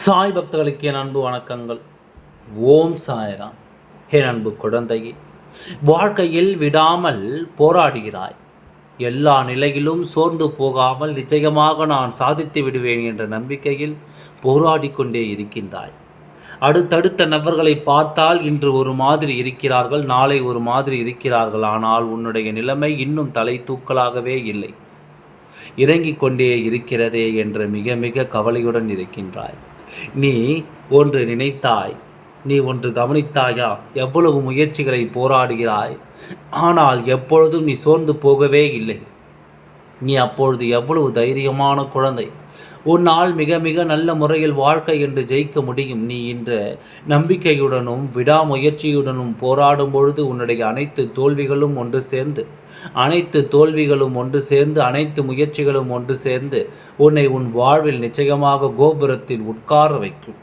சாய் பக்தர்களுக்கு என் அன்பு வணக்கங்கள். ஓம் சாய்ராம். என் அன்பு குழந்தையே வாழ்க்கையில் விடாமல் போராடுகிறாய். எல்லா நிலையிலும் சோர்ந்து போகாமல் நிச்சயமாக நான் சாதித்து விடுவேன் என்ற நம்பிக்கையில் போராடி கொண்டே இருக்கின்றாய். அடுத்தடுத்த நபர்களை பார்த்தால் இன்று ஒரு மாதிரி இருக்கிறார்கள் நாளை ஒரு மாதிரி இருக்கிறார்கள். ஆனால் உன்னுடைய நிலைமை இன்னும் தலை தூக்கலாகவே இல்லை. இறங்கிக் கொண்டே இருக்கிறதே என்ற மிக மிக கவலையுடன் இருக்கின்றாய். நீ ஒன்று நினைத்தாய் நீ ஒன்று கவனித்தாயா? எவ்வளவு முயற்சிகளை போராடுகிறாய்? ஆனால் எப்பொழுதும் நீ சோர்ந்து போகவே இல்லை. நீ அப்பொழுது எவ்வளவு தைரியமான குழந்தை. உன்னால் மிக மிக நல்ல முறையில் வாழ்க்கை என்று ஜெயிக்க முடியும். நீ இன்ற நம்பிக்கையுடனும் விடாமுயற்சியுடனும் போராடும் பொழுது உன்னுடைய அனைத்து தோல்விகளும் ஒன்று சேர்ந்து அனைத்து தோல்விகளும் ஒன்று சேர்ந்து அனைத்து முயற்சிகளும் ஒன்று சேர்ந்து உன்னை உன் வாழ்வில் நிச்சயமாக கோபுரத்தில் உட்கார வைக்கும்.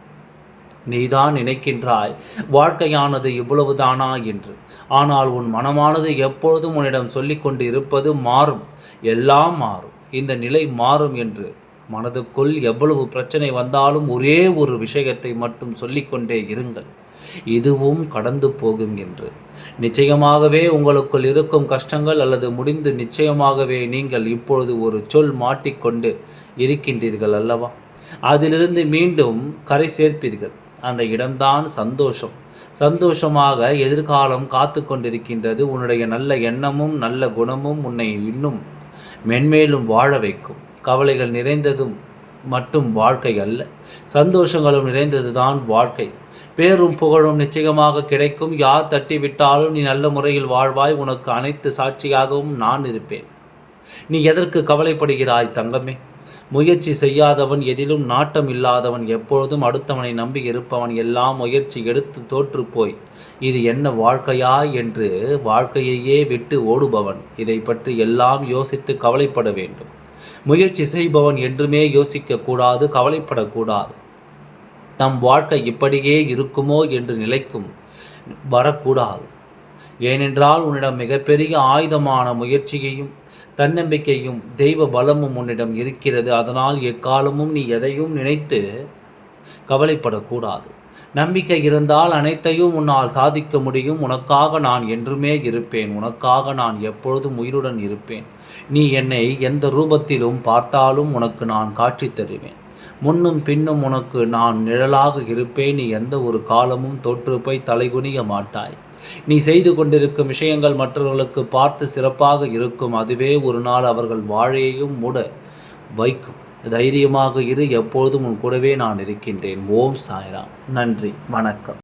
நீதான் நினைக்கின்றாய். வாழ்க்கையானது இவ்வளவுதானா என்று. ஆனால் உன் மனமானது எப்பொழுதும் உன்னிடம் சொல்லிக்கொண்டு இருப்பது மாறும். எல்லாம் மாறும். இந்த நிலை மாறும் என்று மனதுக்குள் எவ்வளவு பிரச்சனை வந்தாலும் ஒரே ஒரு விஷயத்தை மட்டும் சொல்லிக்கொண்டே இருங்கள். இதுவும் கடந்து போகும் என்று. நிச்சயமாகவே உங்களுக்குள் இருக்கும் கஷ்டங்கள் அல்லது முடிந்து நிச்சயமாகவே நீங்கள் இப்பொழுது ஒரு சொல் மாட்டிக்கொண்டு இருக்கின்றீர்கள் அல்லவா? அதிலிருந்து மீண்டும் கரை சேர்ப்பீர்கள். அந்த இடம்தான் சந்தோஷம். சந்தோஷமாக எதிர்காலம் காத்து கொண்டிருக்கின்றது உன்னுடைய நல்ல எண்ணமும் நல்ல குணமும் உன்னை இன்னும் மென்மேலும் வாழ வைக்கும். கவலைகள் நிறைந்ததும் மட்டும் வாழ்க்கை அல்ல. சந்தோஷங்களும் நிறைந்தது தான் வாழ்க்கை. பேரும் புகழும் நிச்சயமாக கிடைக்கும். யார் தட்டி விட்டாலும் நீ நல்ல முறையில் வாழ்வாய். உனக்கு அனைத்து சாட்சியாகவும் நான் இருப்பேன். நீ எதற்கு கவலைப்படுகிறாய் தங்கமே? முயற்சி செய்யாதவன் எதிலும் நாட்டம் இல்லாதவன் எப்பொழுதும் அடுத்தவனை நம்பி இருப்பவன் எல்லாம் முயற்சி எடுத்து தோற்று போய் இது என்ன வாழ்க்கையா என்று வாழ்க்கையையே விட்டு ஓடுபவன். இதை பற்றி எல்லாம் யோசித்து கவலைப்பட வேண்டும். முயற்சி செய்பவன் என்றுமே யோசிக்கக்கூடாது கவலைப்படக்கூடாது. நம் வாழ்க்கை இப்படியே இருக்குமோ என்று நிலைக்கும் வரக்கூடாது. ஏனென்றால் உன்னிடம் மிகப்பெரிய ஆயுதமான முயற்சியையும் தன்னம்பிக்கையும் தெய்வ பலமும் உன்னிடம் இருக்கிறது. அதனால் எக்காலமும் நீ எதையும் நினைத்து கவலைப்படக்கூடாது. நம்பிக்கை இருந்தால் அனைத்தையும் உன்னால் சாதிக்க முடியும். உனக்காக நான் என்றுமே இருப்பேன். உனக்காக நான் எப்பொழுதும் உயிருடன் இருப்பேன். நீ என்னை எந்த ரூபத்திலும் பார்த்தாலும் உனக்கு நான் காட்சி தருவேன். முன்னும் பின்னும் உனக்கு நான் நிழலாக இருப்பேன். நீ எந்த ஒரு காலமும் தோற்றுப்பை தலைகுனிய மாட்டாய். நீ செய்து கொண்டிருக்கும் விஷயங்கள் மற்றவர்களுக்கு பார்த்து சிறப்பாக இருக்கும். அதுவே ஒரு நாள் அவர்கள் வாழையையும் மூட வைக்கும். தைரியமாக இரு எப்பொழுதும் உன் கூடவே நான் இருக்கின்றேன். ஓம் சாய்ராம். நன்றி. வணக்கம்.